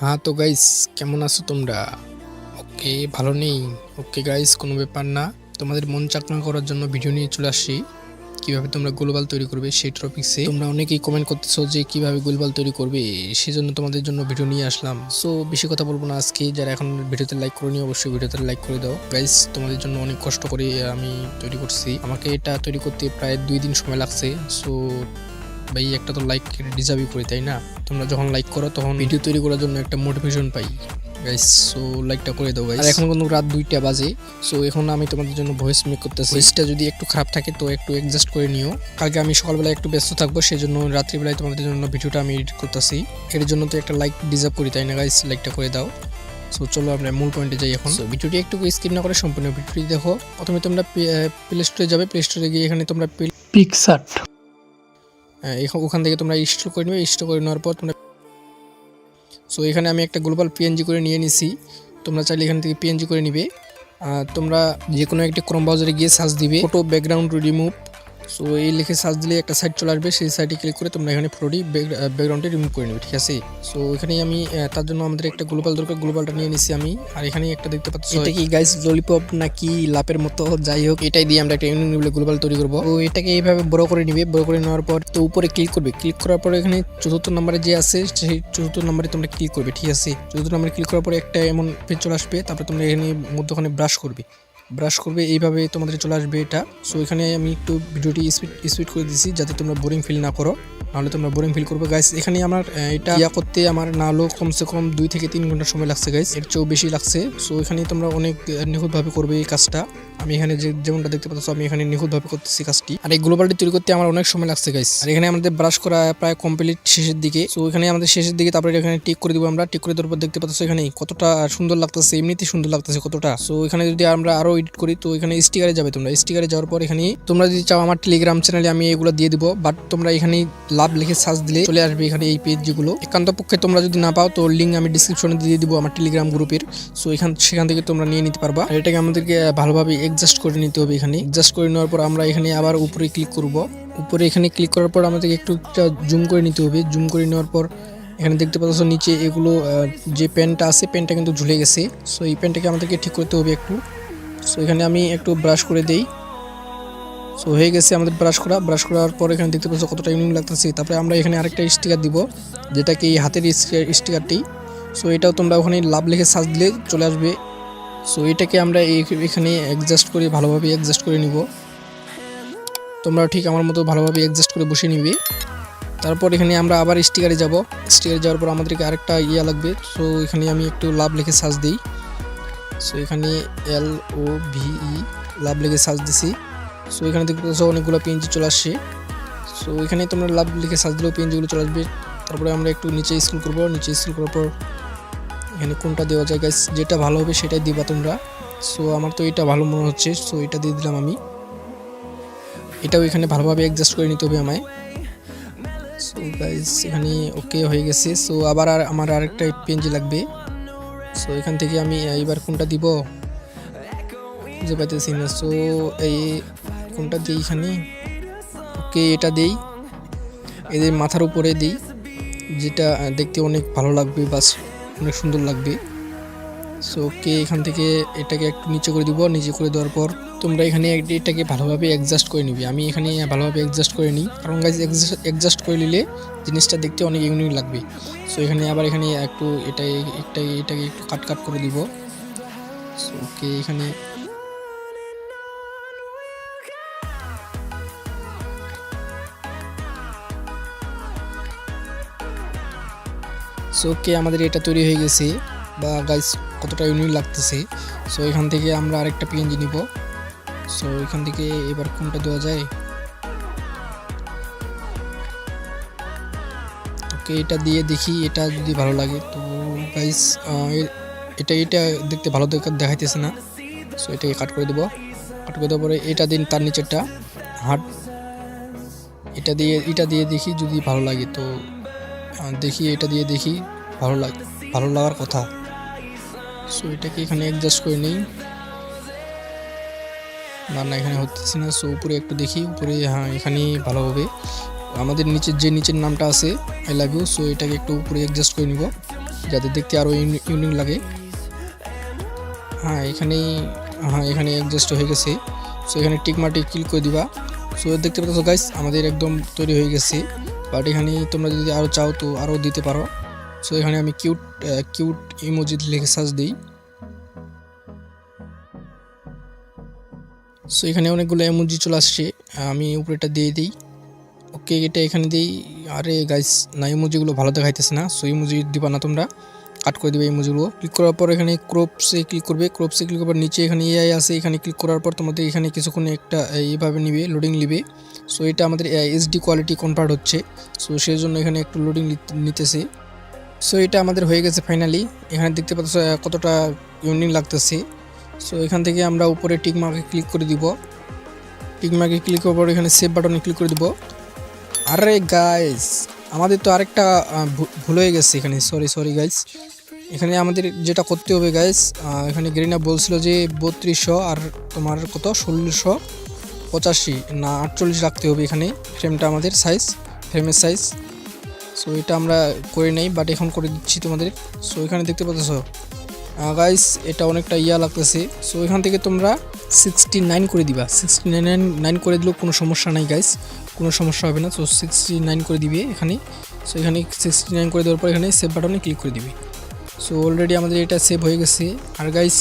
হ্যাঁ তো গাইস কেমন আছো তোমরা? ওকে ভালো নেই? ওকে গাইস কোনো ব্যাপার না। তোমাদের মন চাকমা করার জন্য ভিডিও নিয়ে চলে আসছি কীভাবে তোমরা গোলবাল তৈরি করবে সেই টপিক্সে তোমরা অনেকেই কমেন্ট করতেছো যে কীভাবে গোলবাল তৈরি করবে, সেজন্য তোমাদের জন্য ভিডিও নিয়ে আসলাম। সো বেশি কথা বলব না আজকে। যারা এখন ভিডিওতে লাইক করে নিও অবশ্যই ভিডিওতে লাইক করে দাও। গাইস তোমাদের জন্য অনেক কষ্ট করে আমি তৈরি করছি। আমাকে এটা তৈরি করতে প্রায় দুই দিন সময় লাগছে। সো ভাই একটা তো লাইক ডিজার্ভই করি তাই না? তোমরা যখন লাইক করো তখন ভিডিও তৈরি করার জন্য একটা মোটিভেশন পাই। গাইস সো লাইকটা করে দাও গাইস আর এখন কিন্তু রাত দুইটা বাজে সো এখন আমি তোমাদের জন্য ভয়েস মেক করতেছি। ভয়েসটা যদি একটু খারাপ থাকে তো একটু অ্যাডজাস্ট করে নিও। কালকে আমি সকালবেলা একটু ব্যস্ত থাকব সেই জন্য রাত্রিবেলায় তোমাদের জন্য ভিডিওটা আমি এডিট করতেছি। এর জন্য তো একটা লাইক ডিজার্ভ করি তাই না গাইস লাইকটা করে দাও। সো চলো আমরা মূল পয়েন্টে যাই এখন। So, ভিডিওটি একটু স্কিপ না করে সম্পূর্ণ ভিডিওটি দেখো। প্রথমে তোমরা প্লে স্টোরে যাবে। প্লে স্টোরে গিয়ে এখানে তোমরা পিকসার্ট ওখান থেকে তোমরা ইনস্টল করে নেবে ইনস্টল করে নেওয়ার পর তোমরা সো এখানে আমি একটা গ্লোবাল পিএনজি করে নিয়ে নিছি। তোমরা চাইলে এখান থেকে পিএনজি করে নিবে। তোমরা যে কোনো একটি ক্রম ব্রাউজারে গিয়ে সার্চ দিবে। ফটো ব্যাকগ্রাউন্ড রিমুভ সো এই লিখে সার্চ দিলে একটা সাইট চলে আসবে সেই সাইটে ক্লিক করে তোমরা এখানে ফটোটি ব্যাকগ্রাউন্ডে রিমুভ করে নেবে ঠিক আছে? সো এখানেই আমি তার জন্য আমাদের একটা গ্লোবাল দরকার গ্লোবালটা নিয়ে নিছি আমি। আর এখানে একটা দেখতে পাচ্ছি এটা কি গাইস ললিপপ নাকি লাপের মতো? যাই হোক এটাই দিয়ে আমরা একটা ইউনিট গ্লোবাল তৈরি করব। তো এটাকে এইভাবে বড় করে নিবে বড় করে নেওয়ার পর তো উপরে ক্লিক করবে। ক্লিক করার পর এখানে চতুর্থ নম্বরে যে আছে সেই চতুর্থ নম্বরে তোমরা ক্লিক করবে ঠিক আছে? চতুর্থ নম্বরে ক্লিক করার পর একটা এমন পেজ চলে আসবে তারপর তোমরা এখানে মধ্যখানে ব্রাশ করবে। ব্রাশ করবে, এইভাবে তোমাদের চলে আসবে এটা। সো এখানে আমি একটু ভিডিওটি স্পিড স্পিড করে দিছি যাতে তোমরা বোরিং ফিল না করো। নাহলে তোমরা বোরিং ফিল করবে। গাইস এখানে আমার এটা ইয়া করতে আমার না কমসে কম দুই থেকে তিন ঘণ্টা সময় লাগছে গাইস এর চেয়েও বেশি লাগছে। সো এখানে তোমরা অনেক নিখুঁতভাবে করবে এই কাজটা। আমি এখানে যে, যেমনটা দেখতে পাচ্ছ, আমি এখানে নিখুঁতভাবে করতেছি কাজটি। আর এই গ্লোবালটি তৈরি করতে আমার অনেক সময় লাগছে গাইস আর এখানে আমাদের ব্রাশ করা প্রায় কমপ্লিট শেষের দিকে। সো এখানে আমাদের শেষের দিকে, তারপরে এখানে টিক করে দিব আমরা। টিক করে দেওয়ার পর দেখতে পাচ্ছ এখানে কতটা সুন্দর লাগতেছে, এমনিতেই সুন্দর লাগতেছে কতটা। সো এখানে যদি আমরা আরও এডিট করি, তো এখানে স্টিকারে যাবে তোমরা। স্টিকারে যাওয়ার পর এখানে তোমরা যদি চাও, আমার টেলিগ্রাম চ্যানেলে আমি এগুলো দিয়ে দিব। বাট তোমরা এখানে লাভ লিখে সার্চ দিলে চলে আসবে এখানে এই পেজ যেগুলো একান্ত পক্ষে তোমরা যদি না পাও, তো লিঙ্ক আমি ডিসক্রিপশনে দিয়ে দিব আমার টেলিগ্রাম গ্রুপের সো এখান, সেখান থেকে তোমরা নিয়ে নিতে পারবা। আর এটাকে আমাদেরকে ভালোভাবে অ্যাডজাস্ট করে নিতে হবে এখানে। অ্যাডজাস্ট করে নেওয়ার পর আমরা এখানে আবার উপরে ক্লিক করব। উপরে এখানে ক্লিক করার পর আমাদেরকে একটু জুম করে নিতে হবে। জুম করে নেওয়ার পর এখানে দেখতে পাচ্ছ নিচে এগুলো যে পেনটা আছে পেনটা কিন্তু ঝুলে গেছে। সো এই পেনটাকে আমাদেরকে ঠিক করতে হবে একটু। সো এখানে আমি একটু ব্রাশ করে দেই। সো হয়ে গেছে আমাদের ব্রাশ করা। ব্রাশ করার পর এখানে দেখতে পাচ্ছ কতটা ইউনিক লাগতেছে। তারপরে আমরা এখানে আরেকটা স্টিকার দিব যেটা কি হাতের স্টিকারটি সো এটাও তোমরা ওখানে লাভ লিখে সার্চ দিলে চলে আসবে। সো এটাকে আমরা এখানে অ্যাডজাস্ট করে ভালোভাবে অ্যাডজাস্ট করে নিব। তোমরা ঠিক আমার মতো ভালোভাবে অ্যাডজাস্ট করে বসে নিবে। তারপর এখানে আমরা আবার স্টিকারে যাব। স্টিকারে যাওয়ার পর আমাদেরকে আরেকটা ইয়া লাগবে। সো এখানে আমি একটু লাভ লিখে সার্চ দিই। সো এখানে এল ও ভিই লাভ লিখে সার্চ দিছি। সো এখানে দেখতে পাচ্ছ অনেকগুলো পিএনজি চলে আসছে। সো এখানে তোমরা লাভ লিখে সার্চ দিলেও পিএনজিগুলো চলে আসবে। তারপরে আমরা একটু নিচে স্ক্রল করব। নিচে স্ক্রল করার পর এখানে কোনটা দেওয়া যায় গাইস যেটা ভালো হবে সেটাই দিবা তোমরা। সো আমার তো এটা ভালো মনে হচ্ছে। সো এটা দিয়ে দিলাম আমি। এটাও এখানে ভালোভাবে অ্যাডজাস্ট করে নিতে হবে আমায়। সো গাইস এখানে ওকে হয়ে গেছে। সো আবার আর আমার আরেকটা পেনজি লাগবে। সো এখান থেকে আমি এইবার কোনটা দিব? খুঁজে পাইতেছি না। সো এই কোনটা দিই এখানে ওকে, এটা দেই। এদের মাথার উপরে দিই, যেটা দেখতে অনেক ভালো লাগবে, বাস অনেক সুন্দর লাগবে। সো ওকে, এখান থেকে এটাকে একটু নিচে করে দিব, নিচে করে দেওয়ার পর তোমরা এখানে এটাকে ভালোভাবে অ্যাডজাস্ট করে নিবি। আমি এখানে ভালোভাবে অ্যাডজাস্ট করে নিই। কারণ গাইজ অ্যাডজাস্ট করে নিলে জিনিসটা দেখতে অনেক ইউনিক লাগবে। সো এখানে আবার এখানে একটু এটা একটা এটাকে একটু কাট কাট করে দিব। সো ওকে, এখানে সো ওকে আমাদের এটা তৈরি হয়ে গেছে বা গাইস কতটা ইউনিক লাগতেছে। সো এখান থেকে আমরা আরেকটা পিএনজি নিব। সো এখান থেকে এবার কোনটা দেওয়া যায়? ওকে এটা দিয়ে দেখি, এটা যদি ভালো লাগে। তো গাইস এটা এটা দেখতে ভালো দেখা- দেখাইতেছে না। সো এটাকে কাট করে দেবো। কাট করে দেওয়ার পরে এটা দিন তার নিচেরটা, হাট। এটা দিয়ে এটা দিয়ে দেখি যদি ভালো লাগে। তো দেখি, এটা দিয়ে দেখি। ভালো লাগ, ভালো লাগার কথা। সো এটাকে এখানে অ্যাডজাস্ট করে নিই। না না, এখানে হচ্ছে না। সো উপরে একটু দেখি। উপরে হ্যাঁ এখানেই ভালো হবে। আমাদের নিচের, যে নিচের নামটা আছে আই লাভ ইউ সো এটাকে একটু উপরে অ্যাডজাস্ট করে নিব, যাতে দেখতে আরও ইউনিক লাগে। হ্যাঁ এখানেই হ্যাঁ এখানে অ্যাডজাস্ট হয়ে গেছে। সো এখানে টিক মার্টি ক্লিক করে দিবা। সো দেখতে পাচ্ছ গাইস আমাদের একদম তৈরি হয়ে গেছে। বাট এখানে তোমরা যদি আরও চাও তো আরও দিতে পারো। সো এখানে আমি কিউট কিউট ইমোজি লিখে সাজ দিই। সো এখানে অনেকগুলো এমোজি চলে আসছে আমি উপরেটা দিয়ে দিই। ওকে এটা এখানে দিই। আরে গাইস না ইমোজিগুলো ভালো দেখাইতেছে না। সো ইমোজি দিবা না তোমরা। কাট করে দেবে ইমোজিগুলো ক্লিক করার পর এখানে ক্রপসে ক্লিক করবে। ক্রপসে ক্লিক করার নিচে এখানে এআই আছে, এখানে ক্লিক করার পর তোমাদের এখানে কিছুক্ষণ একটা এইভাবে নিবে লোডিং নিবে। সো এটা আমাদের এইচডি কোয়ালিটি কনভার্ট হচ্ছে। সো সেই জন্য এখানে একটু লোডিং নিতেছে। সো এটা আমাদের হয়ে গেছে ফাইনালি এখানে দেখতে পাচ্ছ কতটা ইউনিক লাগতেছে। সো এখান থেকে আমরা উপরে টিক মার্কে ক্লিক করে দিব। টিক মার্কে ক্লিক করার পর এখানে সেভ বাটনে ক্লিক করে দিব। আরে গাইস আমাদের তো আরেকটা ভুল হয়ে গেছে এখানে। সরি সরি গাইস এখানে আমাদের যেটা করতে হবে গাইস এখানে গ্রিনা বলছিল যে বত্রিশশো আর তোমার কত? ষোলোশো পঁচাশি। না, আটচল্লিশ রাখতে হবে এখানে। ফ্রেমটা আমাদের সাইজ ফ্রেমের সাইজ সো এটা আমরা করে নেই বাট এখন করে দিচ্ছি তোমাদের। সো এখানে দেখতে পাচ্ছ। গাইস এটা অনেকটা ইয়া লাগতেছে। সো এখান থেকে তোমরা সিক্সটি নাইন করে দিবা। সিক্সটি নাইন নাইন করে দিলেও কোনো সমস্যা নাই গাইস কোনো সমস্যা হবে না। তো সিক্সটি নাইন করে দিবে এখানে। সো এখানে সিক্সটি নাইন করে দেওয়ার পর এখানে সেভ বাটনে ক্লিক করে দিবে। সো অলরেডি আমাদের এটা সেভ হয়ে গেছে। আর গাইস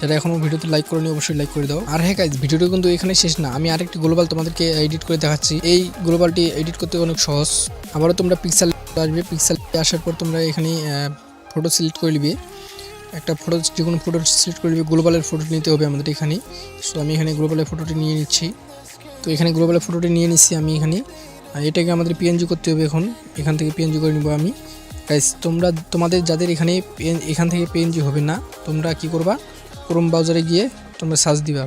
যারা এখনও ভিডিওতে লাইক করেনি, অবশ্যই লাইক করে দাও। আর হ্যাঁ গাইজ ভিডিওটা কিন্তু এখানে শেষ না। আমি আরেকটি গ্লোবাল তোমাদেরকে এডিট করে দেখাচ্ছি। এই গ্লোবালটি এডিট করতে অনেক সহজ। আবারও তোমরা পিক্সেল আসবে। পিক্সেল আসার পর তোমরা এখানে ফটো সিলেক্ট করে নিবে। একটা ফটো যে কোনো ফটো সিলেক্ট করে নিবে। গ্লোবালের ফটো নিতে হবে আমাদের এখানে। সো আমি এখানে গ্লোবালের ফটোটি নিয়ে নিচ্ছি। তো এখানে গ্লোবালের ফটোটি নিয়ে নিচ্ছি আমি এখানে। এটাকে আমাদের পিএনজি করতে হবে এখন। এখান থেকে পিএনজি করে নিব আমি। গাইস তোমরা, তোমাদের যাদের এখানে এখান থেকে পিএনজি হবে না, তোমরা কি করবা? ক্রোম ব্রাউজারে গিয়ে তোমরা সার্চ দিবা।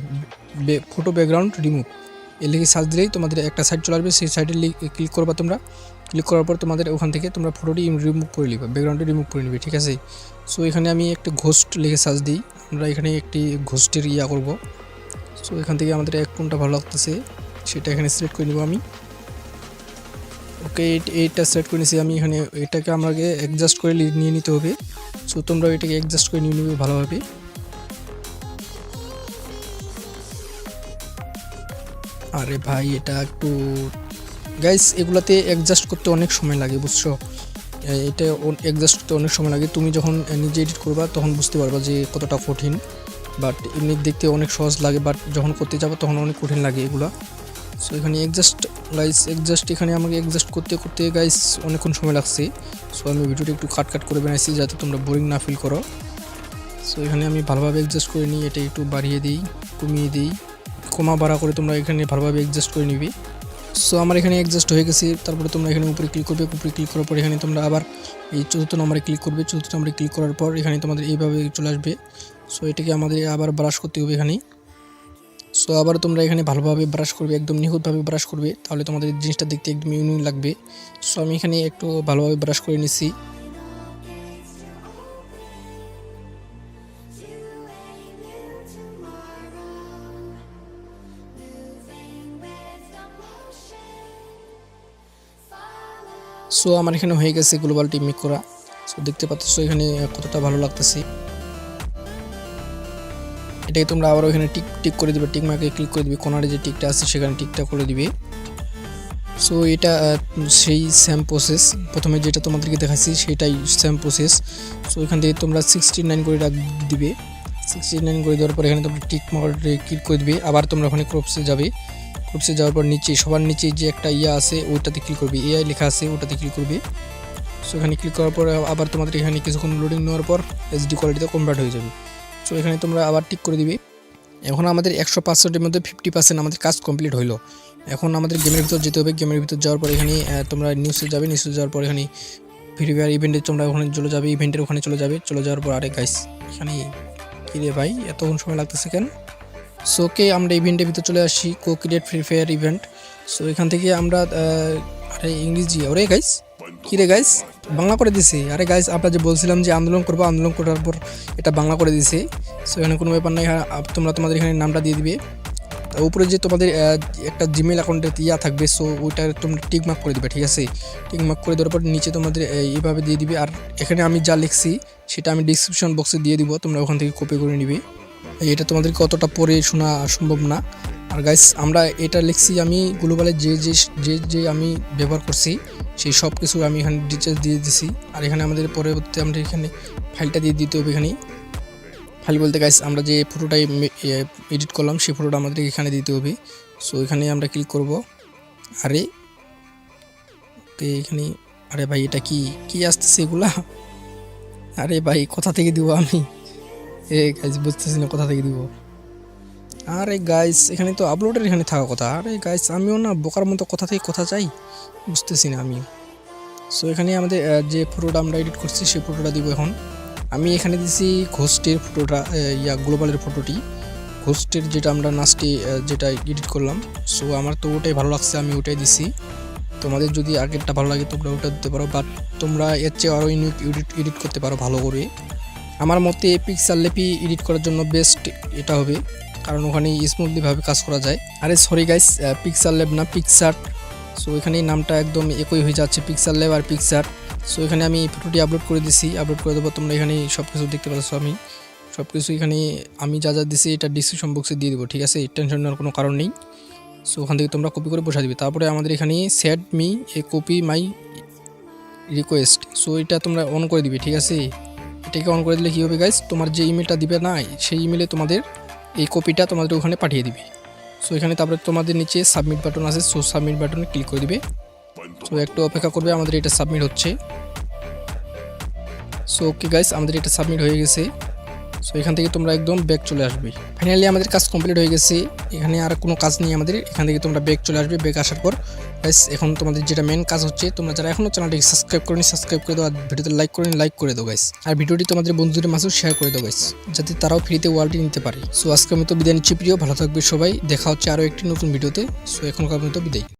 ফটো ব্যাকগ্রাউন্ড রিমুভ এর লিখে সার্চ দিলেই তোমাদের একটা সাইট চলে আসবে। সেই সাইটে ক্লিক করবা তোমরা। ক্লিক করার পর তোমাদের ওখান থেকে তোমরা ফটোটি রিমুভ করে নিবা। ব্যাকগ্রাউন্ডে রিমুভ করে নিবে, ঠিক আছে? সো এখানে আমি একটা ঘোস্ট লিখে সার্চ দিই। আমরা এখানে একটি ঘোস্টের ইয়া করব। সো এখান থেকে আমাদের এক কোনটা ভালো লাগতেছে। সেটা এখানে সিলেক্ট করে নেব আমি। ওকে এইটা সেট করে নিয়েছি আমি এখানে। এটাকে আমাকে অ্যাডজাস্ট করে নিয়ে নিতে হবে। সো তোমরা এটাকে অ্যাডজাস্ট করে নিয়ে নেবে ভালোভাবে। আরে ভাই, এটা একটু গাইস এগুলাতে অ্যাডজাস্ট করতে অনেক সময় লাগে, বুঝছ? এটা অ্যাডজাস্ট করতে অনেক সময় লাগে। তুমি যখন নিজে এডিট করবা, তখন বুঝতে পারবা যে কতটা কঠিন। বাট এমনি দেখতে অনেক সহজ লাগে বাট যখন করতে যাব, তখন অনেক কঠিন লাগে এগুলা। সো এখানে এক্সাস্ট গাইস এক্সাস্ট এখানে আমাকে এক্সাস্ট করতে করতে গাইস অনেকক্ষণ সময় লাগছে। সো আমি ভিডিওটা একটু কাট কাট করে বানাইছি যাতে তোমরা বোরিং না ফিল করো। সো এখানে আমি ভালোভাবে অ্যাডজাস্ট করে নিই এটা একটু বাড়িয়ে দিই, কমিয়ে দিই। কমা বাড়া করে তোমরা এখানে ভালোভাবে অ্যাডজাস্ট করে নিবি। সো আমার এখানে অ্যাডজাস্ট হয়ে গেছে। তারপরে তোমরা এখানে উপরে ক্লিক করবে, উপরে ক্লিক করার পর এখানে তোমরা আবার এই চতুর্থ নম্বরে ক্লিক করবে। চতুর্থ নম্বরে ক্লিক করার পর এখানে তোমাদের এইভাবে চলে আসবে। সো এটাকে আমাদের আবার ব্রাশ করতে হবে এখানে। সো আবার তোমরা এখানে ভালোভাবে ব্রাশ করবে, একদম নিখুঁতভাবে ব্রাশ করবে, তাহলে তোমাদের জিনিসটা দেখতে একদম ইউনিক লাগবে। সো আমি এখানে একটু ভালোভাবে ব্রাশ করে নিচ্ছি সো আমার এখানে হয়ে গেছে গ্লোবাল টিম মেক করা। সো দেখতে পাচ্ছ, এখানে কতটা ভালো লাগতেছে। এটাকে তোমরা আবার ওখানে টিক টিক করে দিবে, টিক মার্কে ক্লিক করে দিবে, কোনারে যে টিকটা আছে সেখানে টিকটা করে দিবে। সো এটা সেই সেম প্রসেস প্রথমে যেটা তোমাদেরকে দেখাচ্ছি সেটাই সেম প্রসেস সো এখান থেকে তোমরা সিক্সটি নাইন করে রাখ, দিবে। সিক্সটি নাইন করে দেওয়ার পর এখানে তোমরা টিক মার্কে ক্লিক করে দিবে। আবার তোমরা ওখানে ক্রপসে যাবে। ক্রপসে যাওয়ার পর নিচে, সবার নিচে যে একটা ইয়া আছে, ওইটাতে ক্লিক করবে। এআই লেখা আছে, ওটাতে ক্লিক করবে। সো এখানে ক্লিক করার পর আবার তোমাদের এখানে কিছুক্ষণ লোডিং নেওয়ার পর এইচডি কোয়ালিটিতে কনভার্ট হয়ে যাবে। সো এখানে তোমরা আবার টিক করে দিবে। এখন আমাদের একশো পার্সেন্টের মধ্যে ফিফটি পার্সেন্ট আমাদের কাজ কমপ্লিট হলো এখন আমাদের গেমের ভিতর যেতে হবে। গেমের ভিতর যাওয়ার পর এখানে তোমরা নিউজে যাবে। নিউজে যাওয়ার পর এখানে ফ্রি ফায়ার ইভেন্টে তোমরা ওখানে চলে যাবে। ইভেন্টের ওখানে চলে যাবে। চলে যাওয়ার পর আরে গাইস এখানে কী রে ভাই, এতক্ষণ সময় লাগতেছে কেন? সো কে আমরা ইভেন্টের ভিতর চলে আসি। Co create free fire event so এখান থেকে আমরা আরে ইংরেজি ওরে গাইস কী রে গাইস বাংলা করে দিছে। আরে গাইস আমরা যে বলছিলাম যে আন্দোলন করব আন্দোলন করার পর এটা বাংলা করে দিছে। সো এখানে কোনো ব্যাপার নাই হ্যাঁ, তোমরা তোমাদের এখানে নামটা দিয়ে দিবে। উপরে যে তোমাদের একটা জিমেল অ্যাকাউন্টের ইয়া থাকবে সো ওইটা তোমরা টিকমার্ক করে দিবে ঠিক আছে? টিকমার্ক করে দেওয়ার পর নিচে তোমাদের এইভাবে দিয়ে দিবে। আর এখানে আমি যা লিখছি সেটা আমি ডিসক্রিপশন বক্সে দিয়ে দিব তোমরা ওখান থেকে কপি করে নিবে। এটা তোমাদের কতটা পড়ে শোনা সম্ভব না। আর গাইস আমরা এটা লিখছি আমি গ্লোবালে যে যে যে যে আমি ব্যবহার করছি, সেই সব কিছু আমি এখানে ডিটেলস দিয়ে দিছি। আর এখানে আমাদের পরবর্তী আমরা এখানে ফাইলটা দিয়ে দিতে হবে এখানে ফাইল বলতে গাইস আমরা যে ফটোটাই এডিট করলাম, সেই ফটোটা আমাদের এখানে দিতে হবে। সো এখানে আমরা ক্লিক করব। আরে ওকে এখানে, আরে ভাই, এটা কি কি আসতেছে এগুলা? আরে ভাই, কোথা থেকে দিব আমি? এ গাইস বুঝতেছি না কোথা থেকে দিব। আরে গাইস এখানে তো আপলোডের এখানে থাকা কথা। আরে গাইস আমিও না বোকার মতো কোথা থেকে কথা চাই। বুঝতেছি না আমিও। সো এখানে আমাদের যে ফটোটা আমরা এডিট করছি, সেই ফটোটা দিব এখন। আমি এখানে দিছি ঘোস্টের ফটোটা ইয়া গ্লোবালের ফটোটি ঘোস্টের যেটা আমরা নাচটি যেটা এডিট করলাম। সো আমার তো ওটাই ভালো লাগছে, আমি ওটাই দিছি। তোমাদের যদি আগেরটা ভালো লাগে, তোমরা ওটা দিতে পারো। বাট তোমরা এর চেয়ে আরও ইউনিক এডিট এডিট করতে পারো ভালো করে। আমার মতে পিক্সার লেপি এডিট করার জন্য বেস্ট এটা হবে। কারণ ওখানে স্মুথলিভাবে কাজ করা যায়। আরে সরি গাইস পিকচার ল্যাব না পিক্সার সো এখানে নামটা একদম একই হয়ে যাচ্ছে পিক্সার ল্যাব আর পিক্সার সো এখানে আমি ফটোটি আপলোড করে দিছি আপলোড করে দেবো, তোমরা এখানে সব কিছু দেখতে পাচ্ছ আমি সব কিছু এখানে আমি যা যা দিছি, এটা ডিসক্রিপশন বক্সে দিয়ে দেবো, ঠিক আছে? টেনশন নেওয়ার কোনো কারণ নেই। সো ওখান থেকে তোমরা কপি করে বসা দিবে। তারপরে আমাদের এখানে set me a copy my request so এটা তোমরা অন করে দিবে, ঠিক আছে? এটাকে অন করে দিলে কী হবে গাইস তোমার যে ইমেলটা দিবে না, সেই ইমেলে তোমাদের এই কপিটা তোমাদের ওখানে পাঠিয়ে দিবে। সো এখানে তারপরে তোমাদের নিচে সাবমিট বাটন আছে সো সাবমিট বাটনে ক্লিক করে দিবে। সো একটু অপেক্ষা করবে, আমাদের এটা সাবমিট হচ্ছে। সো ওকে গাইস আমাদের এটা সাবমিট হয়ে গেছে। সো এখান থেকে তোমরা একদম ব্যাক চলে আসবে। ফাইনালি আমাদের কাজ কমপ্লিট হয়ে গেছে। এখানে আর কোনো কাজ নেই আমাদের। এখান থেকে তোমরা ব্যাক চলে আসবে। ব্যাক আসার পর গাইস এখন তোমাদের যেটা মেন কাজ হচ্ছে, তোমরা যারা এখনও চ্যানেলটিকে সাবস্ক্রাইব করেনি সাবস্ক্রাইব করে দাও আর ভিডিওতে লাইক করেনি লাইক করে দাও গাইস আর ভিডিওটি তোমাদের বন্ধুদের মাঝেও শেয়ার করে দাও গাইস যাতে তারাও ফ্রিতে ওয়ালটি নিতে পারে। সো আমি তো বিদায় নিচ্ছি, প্রিয়। ভালো থাকবে সবাই। দেখা হচ্ছে আরও একটি নতুন ভিডিওতে। সো এখনকার মতো বিদায়।